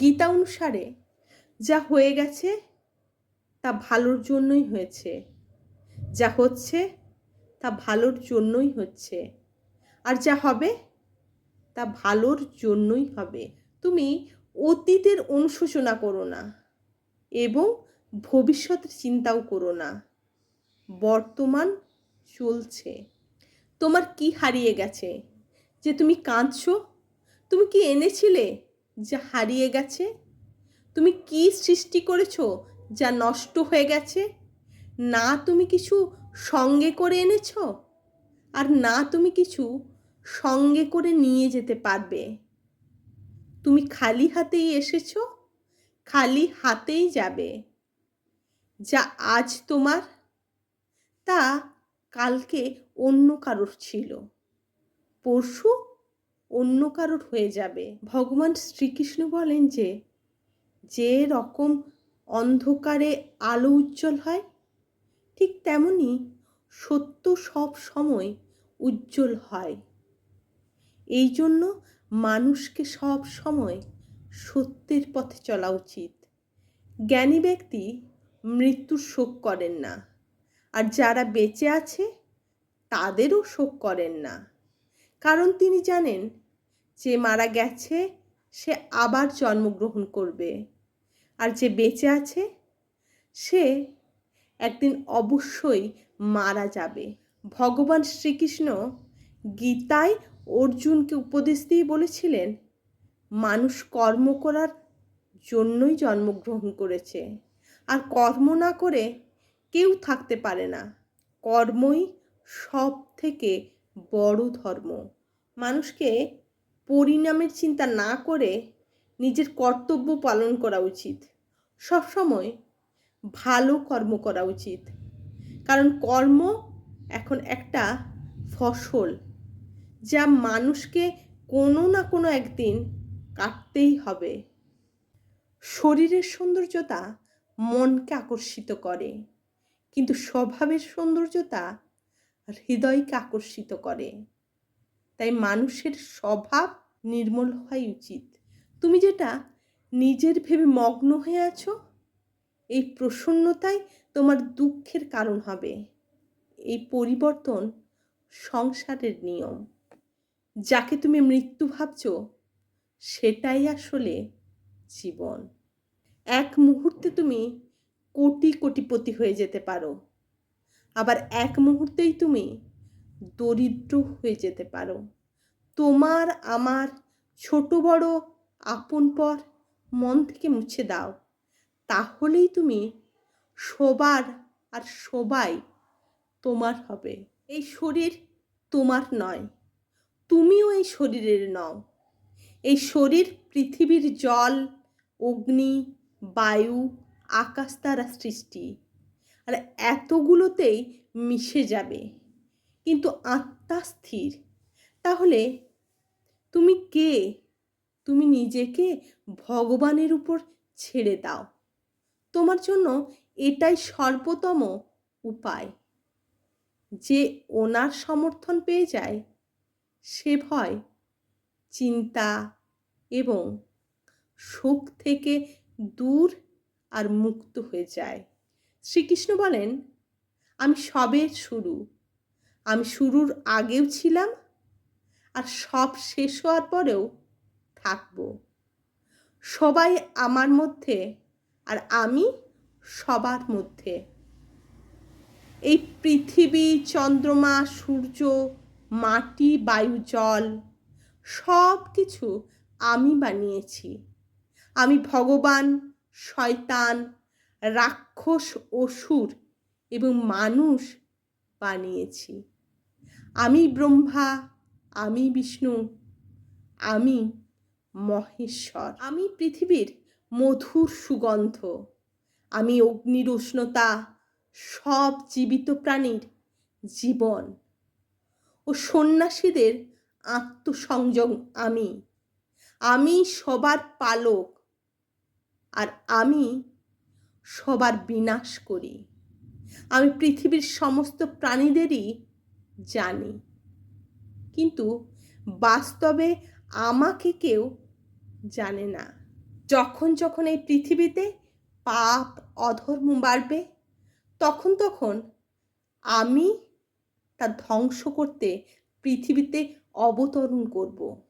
গীতা অনুসারে যা হয়ে গেছে, তা ভালোর জন্যই হয়েছে। যা হচ্ছে, তা ভালোর জন্যই হচ্ছে। আর যা হবে, তা ভালোর জন্যই হবে। তুমি অতীতের অনুশোচনা করো না এবং ভবিষ্যতের চিন্তাও করো না। বর্তমান চলছে। তোমার কি হারিয়ে গেছে? যে তুমি কাঁদছো? তুমি কি এনেছিলে? যা হারিয়ে গেছে? তুমি কি সৃষ্টি করেছ যা নষ্ট হয়ে গেছে? না তুমি কিছু সঙ্গে করে এনেছ? আর না তুমি কিছু সঙ্গে করে নিয়ে যেতে পারবে? তুমি খালি হাতেই এসেছ? খালি হাতেই যাবে। যা আজ তোমার, তা কালকে অন্য কারোর ছিল। পরশু অন্য কারোর হয়ে যাবে। ভগবান শ্রীকৃষ্ণ বলেন যে যে রকম অন্ধকারে আলো উজ্জ্বল হয়, ঠিক তেমনি সত্য সব সময় উজ্জ্বল হয়। এই জন্য মানুষকে সব সময় সত্যের পথে চলা উচিত। জ্ঞানী ব্যক্তি মৃত্যুর শোক করেন না, আর যারা বেঁচে আছে, তাদেরও শোক করেন না। কারণ তিনি জানেন, যে মারা গেছে, সে আবার জন্মগ্রহণ করবে। আর যে বেঁচে আছে, সে একদিন অবশ্যই মারা যাবে। ভগবান শ্রীকৃষ্ণ গীতায় অর্জুনকে উপদেশ দিয়ে বলেছিলেন, মানুষ কর্ম করার জন্যই জন্মগ্রহণ করেছে। আর কর্ম না করে কেউ থাকতে পারে না। কর্মই সব থেকে বড় ধর্ম। মানুষকে পরিণামের চিন্তা না করে নিজের কর্তব্য পালন করা উচিত। সবসময় ভালো কর্ম করা উচিত। কারণ কর্ম এখন একটা ফসল যা মানুষকে কোনো না কোনো একদিন কাটতেই হবে। শরীরের সৌন্দর্যতা মনকে আকর্ষিত করে। কিন্তু স্বভাবের সৌন্দর্যতা হৃদয়কে আকর্ষিত করে। তাই মানুষের স্বভাব নির্মল হওয়াই উচিত। তুমি যেটা নিজের ভেবে মগ্ন হয়ে আছো, এই প্রসন্নতাই তোমার দুঃখের কারণ হবে। এই পরিবর্তন সংসারের নিয়ম। যাকে তুমি মৃত্যু ভাবছ, সেটাই আসলে জীবন। এক মুহূর্তে তুমি কোটি কোটিপতি হয়ে যেতে পারো। আবার এক মুহূর্তেই তুমি দরিদ্র হয়ে যেতে পারো। তোমার, আমার ছোট বড় আপন পর মন থেকে মুছে দাও। তাহলেই তুমি সবার আর সবাই তোমার হবে। এই শরীর তোমার নয়, তুমিও এই শরীরের নও। এই শরীর পৃথিবীর জল, অগ্নি, বায়ু, আকাশ তারা সৃষ্টি। আর এতগুলোতেই মিশে যাবে। কিন্তু আত্মা স্থির। তাহলে তুমি কে? তুমি নিজেকে ভগবানের উপর ছেড়ে দাও। তোমার জন্য এটাই সর্বোত্তম উপায়। যে ওনার সমর্থন পেয়ে যায়, সে ভয়, চিন্তা এবং সুখ থেকে দূর আর মুক্ত হয়ে যায়। শ্রীকৃষ্ণ বলেন, আমি সবের শুরু। আমি শুরুর আগেও ছিলাম আর সব শেষ হওয়ার পরেও থাকব। সবাই আমার মধ্যে আর আমি সবার মধ্যে। এই পৃথিবী, চন্দ্রমা, সূর্য, মাটি, বায়ু, জল সব কিছু আমি বানিয়েছি। আমি ভগবান, শয়তান রাক্ষস অসুর এবং মানুষ বানিয়েছি। আমি ব্রহ্মা, আমি বিষ্ণু, আমি মহেশ্বর। আমি পৃথিবীর মধুর সুগন্ধ, আমি অগ্নির উষ্ণতা, সব জীবিত প্রাণীর জীবন। ও সন্ন্যাসীদের আত্মসংযম আমি। আমি সবার পালক। আর আমি সবার বিনাশ করি। আমি পৃথিবীর সমস্ত প্রাণীদেরই জানি। কিন্তু বাস্তবে আমাকে কেউ জানে না। যখন যখন এই পৃথিবীতে পাপ, অধর্ম বাড়বে, তখন তখন আমি তা ধ্বংস করতে পৃথিবীতে অবতরণ করব।